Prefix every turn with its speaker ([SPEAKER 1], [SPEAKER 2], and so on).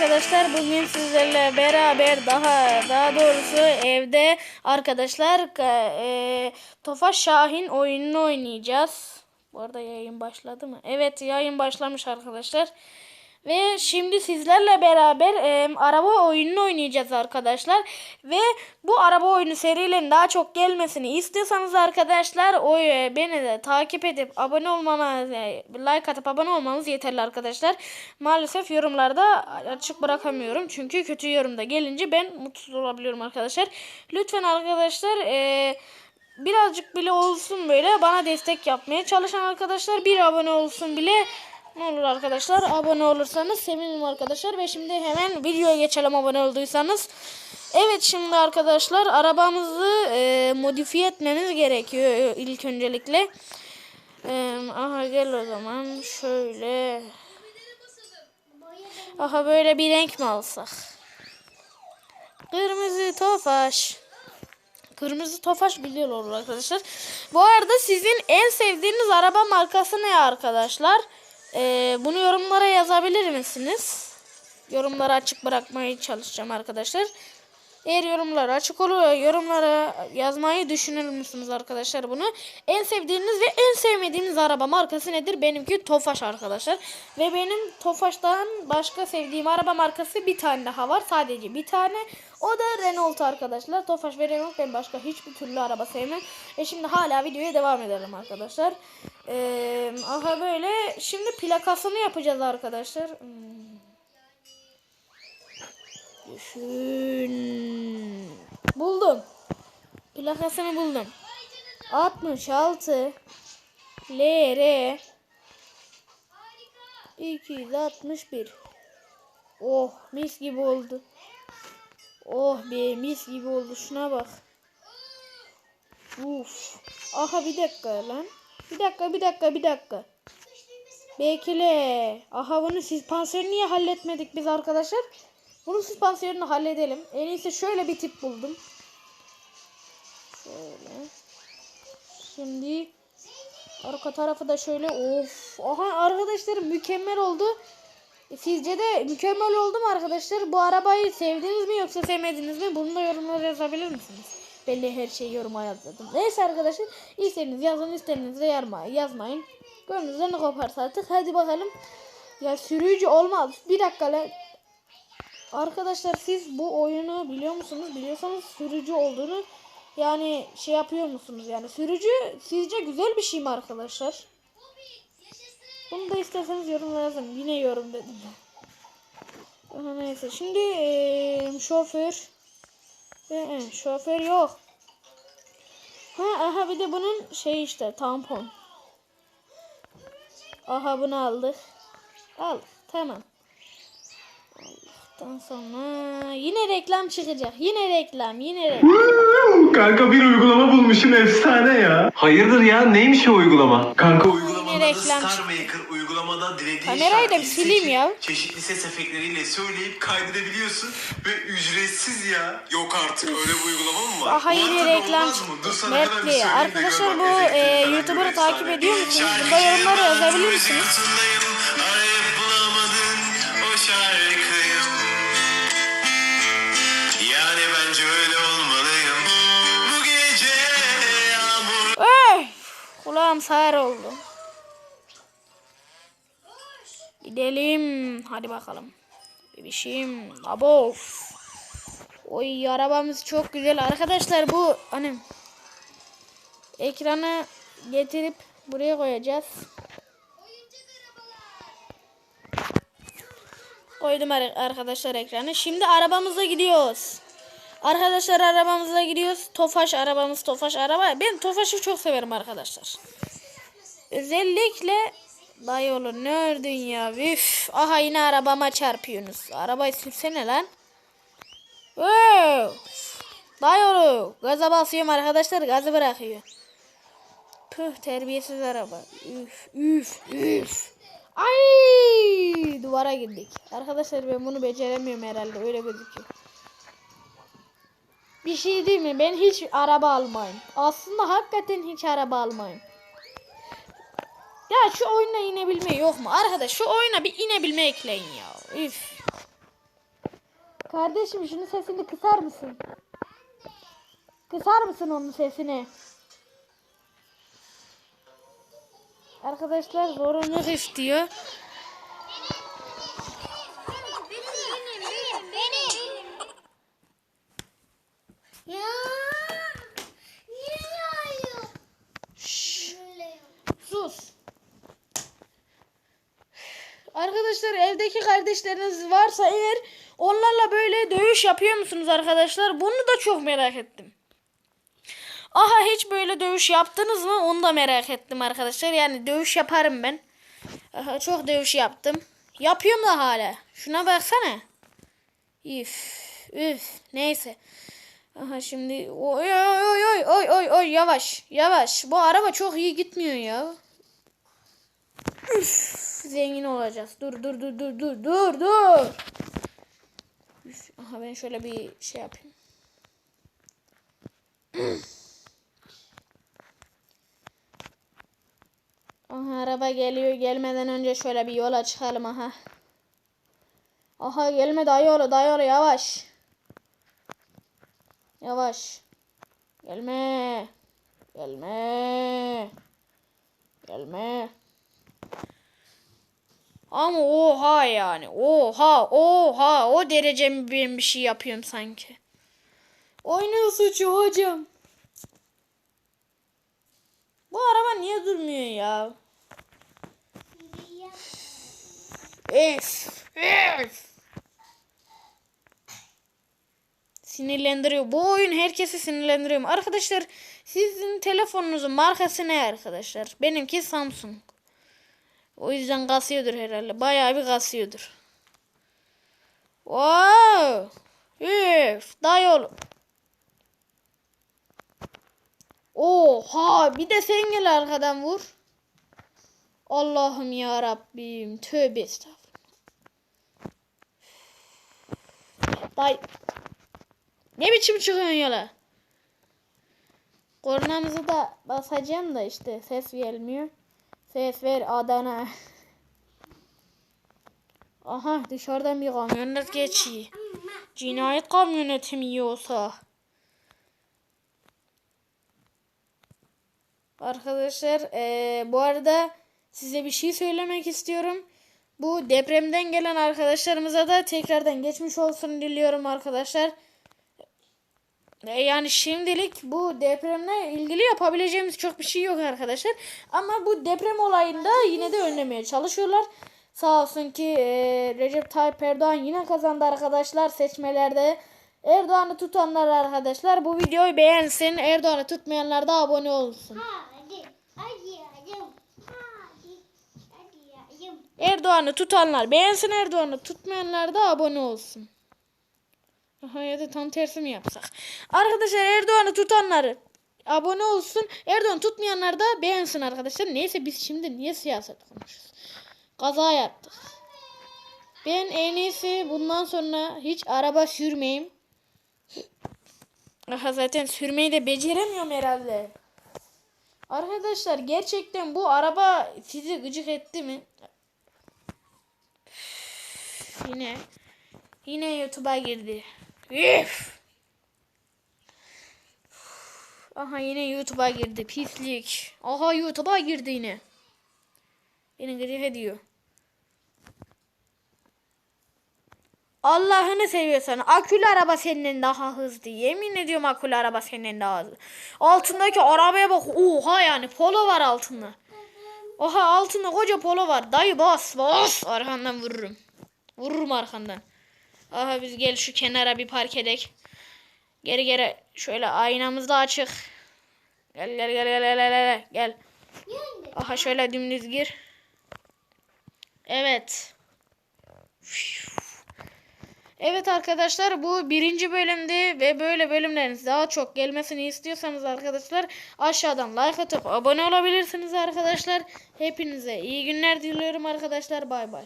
[SPEAKER 1] arkadaşlar. Bugün sizlerle beraber daha daha doğrusu evde arkadaşlar e, Tofaş Şahin oyununu oynayacağız. Bu arada yayın başladı mı? Evet yayın başlamış arkadaşlar. Ve şimdi sizlerle beraber e, araba oyununu oynayacağız arkadaşlar. Ve bu araba oyunu serilerin daha çok gelmesini istiyorsanız arkadaşlar o e, beni de takip edip abone olmanız, e, like atıp abone olmanız yeterli arkadaşlar. Maalesef yorumlarda açık bırakamıyorum. Çünkü kötü yorumda gelince ben mutsuz olabiliyorum arkadaşlar. Lütfen arkadaşlar e, birazcık bile olsun böyle bana destek yapmaya çalışan arkadaşlar bir abone olsun bile ne olur arkadaşlar abone olursanız sevinirim arkadaşlar ve şimdi hemen videoya geçelim abone olduysanız. Evet şimdi arkadaşlar arabamızı e, modifiye etmemiz gerekiyor ilk öncelikle. E, aha gel o zaman şöyle. Aha böyle bir renk mi alsak? Kırmızı tofaş. Kırmızı tofaş güzel olur arkadaşlar. Bu arada sizin en sevdiğiniz araba markası ne arkadaşlar? Ee, bunu yorumlara yazabilir misiniz? Yorumları açık bırakmaya çalışacağım arkadaşlar. Eğer yorumlar açık olur, yorumlara yazmayı düşünür müsünüz arkadaşlar bunu? En sevdiğiniz ve en sevmediğiniz araba markası nedir? Benimki Tofaş arkadaşlar. Ve benim Tofaş'tan başka sevdiğim araba markası bir tane daha var. Sadece bir tane. O da Renault arkadaşlar. Tofaş ve Renault ben başka hiçbir türlü araba sevmem. Ve şimdi hala videoya devam edelim arkadaşlar. Ee, aha böyle. Şimdi plakasını yapacağız arkadaşlar. Hmm. Düşün. Buldum. Plakasını buldum. 66 LR 261 Oh mis gibi oldu. Oh be mis gibi oldu. Şuna bak. Uf. Aha bir dakika lan. Bir dakika bir dakika bir dakika. Bekle. Aha bunu süspansiyonu niye halletmedik biz arkadaşlar? Bunun süspansiyonunu halledelim. En iyisi şöyle bir tip buldum. Şöyle. Şimdi arka tarafı da şöyle of. Aha arkadaşlar mükemmel oldu. Sizce de mükemmel oldu mu arkadaşlar? Bu arabayı sevdiniz mi yoksa sevmediniz mi? Bunu da yorumlara yazabilir misiniz? Belli her şeyi yoruma yazdım. Neyse arkadaşlar isterseniz yazın isterseniz de yarma, yazmayın. Gönlünüzden ne koparsa artık. Hadi bakalım. Ya sürücü olmaz. Bir dakika lan. Arkadaşlar siz bu oyunu biliyor musunuz? Biliyorsanız sürücü olduğunu yani şey yapıyor musunuz? Yani sürücü sizce güzel bir şey mi arkadaşlar? Bunu da isterseniz yorumlara yazın. Yine yorum dedim. Neyse şimdi eee, şoför ee, şoför yok. Ha aha bir de bunun şey işte tampon. Aha bunu aldık. Al tamam. Allah'tan sonra yine reklam çıkacak. Yine reklam, yine reklam.
[SPEAKER 2] Kanka bir uygulama bulmuşum efsane ya.
[SPEAKER 3] Hayırdır ya neymiş o uygulama?
[SPEAKER 2] Kanka
[SPEAKER 1] Yine
[SPEAKER 2] uygulamanın
[SPEAKER 1] reklam
[SPEAKER 4] Star Maker uygulamada dilediğin
[SPEAKER 1] Kamerayı da bir
[SPEAKER 4] şarkıyı
[SPEAKER 1] sileyim
[SPEAKER 4] seçip
[SPEAKER 1] ya.
[SPEAKER 4] Çeşitli ses efektleriyle söyleyip kaydedebiliyorsun ve ücretsiz ya. Yok artık öyle bir uygulama mı var?
[SPEAKER 1] Aha yine reklam
[SPEAKER 4] olmaz mı? Dur sana hemen bir
[SPEAKER 1] Mertli.
[SPEAKER 4] söyleyeyim de
[SPEAKER 1] Arkadaşlar bu e,
[SPEAKER 4] efektleri falan
[SPEAKER 1] YouTuber'ı takip ediyor musunuz? Burada yorumlara yazabilir misiniz? Kulağım sağır oldu. Gidelim. Hadi bakalım. Bebişim. Abo. Oy arabamız çok güzel. Arkadaşlar bu hani ekranı getirip buraya koyacağız. Koydum ar- arkadaşlar ekranı. Şimdi arabamıza gidiyoruz. Arkadaşlar arabamıza gidiyoruz. Tofaş arabamız Tofaş araba. Ben Tofaş'ı çok severim arkadaşlar. Özellikle dayı oğlum ne ördün ya üf. Aha yine arabama çarpıyorsunuz. Arabayı sürsene lan. Wow. Dayı oğlum gaza basıyorum arkadaşlar gazı bırakıyor. Püh terbiyesiz araba. Üf üf üf. Ay duvara girdik. Arkadaşlar ben bunu beceremiyorum herhalde öyle gözüküyor. Bir şey değil mi? Ben hiç araba almayayım. Aslında hakikaten hiç araba almayayım. Ya şu oyuna inebilme yok mu? Arkadaş şu oyuna bir inebilme ekleyin ya. Üf. Kardeşim şunun sesini kısar mısın? Kısar mısın onun sesini? Arkadaşlar zorunluluk istiyor.
[SPEAKER 5] Benim, benim, benim. Ya. Niye yağıyor?
[SPEAKER 1] Sus. Arkadaşlar evdeki kardeşleriniz varsa eğer onlarla böyle dövüş yapıyor musunuz arkadaşlar? Bunu da çok merak ettim. Aha hiç böyle dövüş yaptınız mı? Onu da merak ettim arkadaşlar. Yani dövüş yaparım ben. Aha, çok dövüş yaptım. Yapıyorum da hala. Şuna baksana. Üf. Üf. Neyse. Aha şimdi oy oy oy oy oy oy yavaş yavaş. Bu araba çok iyi gitmiyor ya. Üf, zengin olacağız. Dur dur dur dur dur dur dur. Üf, aha ben şöyle bir şey yapayım. Aha araba geliyor. Gelmeden önce şöyle bir yola çıkalım aha. Aha gelme dayı yolu dayı yolu yavaş. Yavaş. Gelme. Gelme. Gelme. Ama oha yani. Oha oha o derece mi ben bir şey yapıyorum sanki. Oynuyor suçu hocam. Bu araba niye durmuyor ya? Ef. Ef. Sinirlendiriyor. Bu oyun herkesi sinirlendiriyor. Arkadaşlar sizin telefonunuzun markası ne arkadaşlar? Benimki Samsung. O yüzden kasıyordur herhalde. Bayağı bir kasıyordur. Wow. Üf. Dayol. Oha. Bir de sen gel arkadan vur. Allah'ım ya Rabbim. Tövbe estağfurullah. Day. Ne biçim çıkıyorsun yola? Kornamızı da basacağım da işte ses gelmiyor. Ses ver Adana. Aha dışarıdan bir kamyonet geçiyor. Cinayet kamyoneti mi yiyorsa? Arkadaşlar eee, bu arada size bir şey söylemek istiyorum. Bu depremden gelen arkadaşlarımıza da tekrardan geçmiş olsun diliyorum arkadaşlar. E, Yani şimdilik bu depremle ilgili yapabileceğimiz çok bir şey yok arkadaşlar. Ama bu deprem olayında yine de önlemeye çalışıyorlar. Sağ olsun ki e, Recep Tayyip Erdoğan yine kazandı arkadaşlar seçmelerde. Erdoğan'ı tutanlar arkadaşlar bu videoyu beğensin. Erdoğan'ı tutmayanlar da abone olsun.
[SPEAKER 5] Hadi. Hadi. Hadi.
[SPEAKER 1] Erdoğan'ı tutanlar beğensin Erdoğan'ı tutmayanlar da abone olsun. Aha ya da tam tersi mi yapsak? Arkadaşlar Erdoğan'ı tutanlar abone olsun. Erdoğan tutmayanlar da beğensin arkadaşlar. Neyse biz şimdi niye siyaset konuşuyoruz? Kaza yaptık. Ben en iyisi bundan sonra hiç araba sürmeyeyim. Aha zaten sürmeyi de beceremiyorum herhalde. Arkadaşlar gerçekten bu araba sizi gıcık etti mi? Yine yine YouTube'a girdi. Üf. Aha yine YouTube'a girdi. Pislik. Aha YouTube'a girdi yine. Beni gıcık ediyor. Allah'ını seviyorsan akülü araba senden daha hızlı. Yemin ediyorum akülü araba senden daha hızlı. Altındaki arabaya bak. Oha yani polo var altında. Oha altında koca polo var. Dayı bas bas. Arkandan vururum. Vururum arkandan. Aha biz gel şu kenara bir park edek. Geri geri şöyle aynamız da açık. Gel gel gel gel gel gel gel. Aha şöyle dümdüz gir. Evet. Evet arkadaşlar bu birinci bölümdü ve böyle bölümlerin daha çok gelmesini istiyorsanız arkadaşlar aşağıdan like atıp abone olabilirsiniz arkadaşlar. Hepinize iyi günler diliyorum arkadaşlar. Bay bay.